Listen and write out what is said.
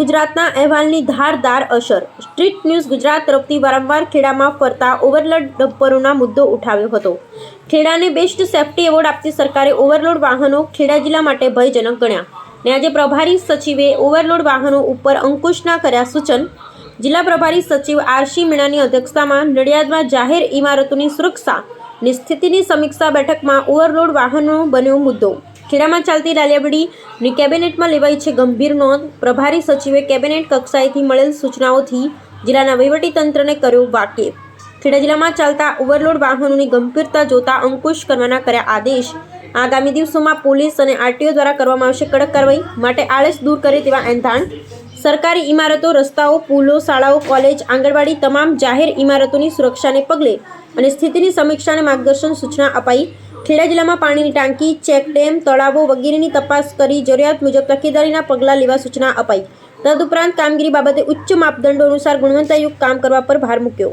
ગુજરાતના અહેવાલની ધારદાર અસર. Street news Gujarat તરફથી વારંવાર ખેડામાં ફરતા ઓવરલોડ ડમ્પરોના મુદ્દો ઉઠાવ્યો હતો. ખેડાને બેસ્ટ સેફટી એવોર્ડ આપતી સરકારે ઓવરલોડ વાહનો ખેડા જિલ્લા માટે ભયજનક ગણ્યા. ને આજે પ્રભારી સચિવે ઓવરલોડ વાહનો ઉપર અંકુશના કર્યા સૂચન. જિલ્લા પ્રભારી સચિવ આરસી મીણાની અધ્યક્ષતામાં નડિયાદમાં જાહેર ઇમારતોની સુરક્ષા ની સ્થિતિની સમીક્ષા બેઠકમાં ઓવરલોડ વાહનો બન્યો મુદ્દો. ખેડામાં ચાલતી રાલિયાબડીની કેબિનેટમાં લેવાઈ છે ગંભીર નોંધ. પ્રભારી સચિવે કેબિનેટ કક્ષાએથી મળેલ સૂચનાઓથી જિલ્લાના વહીવટીતંત્રને કર્યો વાકેફ. ખેડા જિલ્લામાં ચાલતા ઓવરલોડ વાહનોની ગંભીરતા જોતા અંકુશ કરવાના કર્યા આદેશ. આગામી દિવસોમાં પોલીસ અને આરટીઓ દ્વારા કરવામાં આવશે કડક કાર્યવાહી માટે આળસ દૂર કરે તેવા એંધાણ. સરકારી ઇમારતો રસ્તાઓ, પુલો, શાળાઓ, કોલેજ, આંગણવાડી તમામ જાહેર ઇમારતોની સુરક્ષાને પગલે અને સ્થિતિની સમીક્ષાને માર્ગદર્શન સૂચના અપાઈ. ખેડા જિલ્લામાં પાણીની ટાંકી, ચેક ડેમ, તળાવો વગેરેની તપાસ કરી જરૂરિયાત મુજબ તકેદારીના પગલાં લેવા સૂચના અપાઈ. તદુપરાંત કામગીરી બાબતે ઉચ્ચ માપદંડો અનુસાર ગુણવત્તાયુક્ત કામ કરવા પર ભાર મૂક્યો.